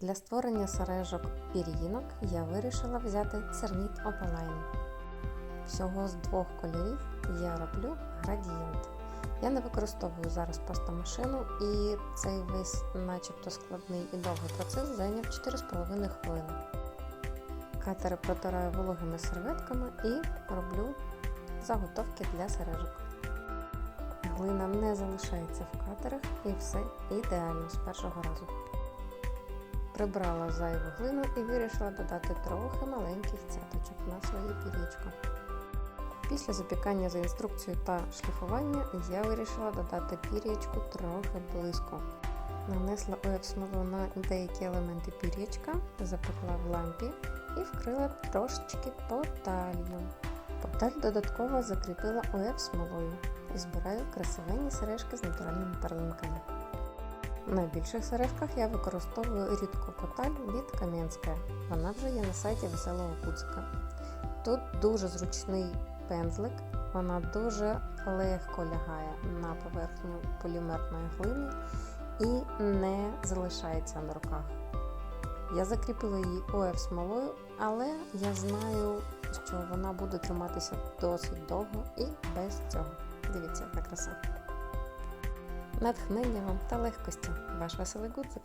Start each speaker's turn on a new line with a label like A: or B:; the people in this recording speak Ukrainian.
A: Для створення сережок пір'їнок я вирішила взяти церніт Opaline. Всього з двох кольорів я роблю градієнт. Я не використовую зараз пастомашину і цей весь начебто складний і довгий процес зайняв 4,5 хвилини. Катери протираю вологими серветками і роблю заготовки для сережок. Глина не залишається в катерах і все ідеально з першого разу. Прибрала зайву глину і вирішила додати трохи маленьких цяточок на своє пірічко. Після запікання за інструкцією та шліфування я вирішила додати пір'ячку трохи близько. Нанесла ОФ смолу на деякі елементи пір'ячка, запекла в лампі і вкрила трошечки по талію. Поталь додатково закріпила ОФ смолою і збираю красивенні сережки з натуральними перлинками. На більших сережках я використовую рідку поталь від Кам'янська. Вона вже є на сайті веселого куцика. Тут дуже зручний пензлик, вона дуже легко лягає на поверхню полімерної глини і не залишається на руках. Я закріпила її ОФ смолою, але я знаю, що вона буде триматися досить довго і без цього. Дивіться, яка краса. Натхнення вам та легкості. Ваш веселий гудзик.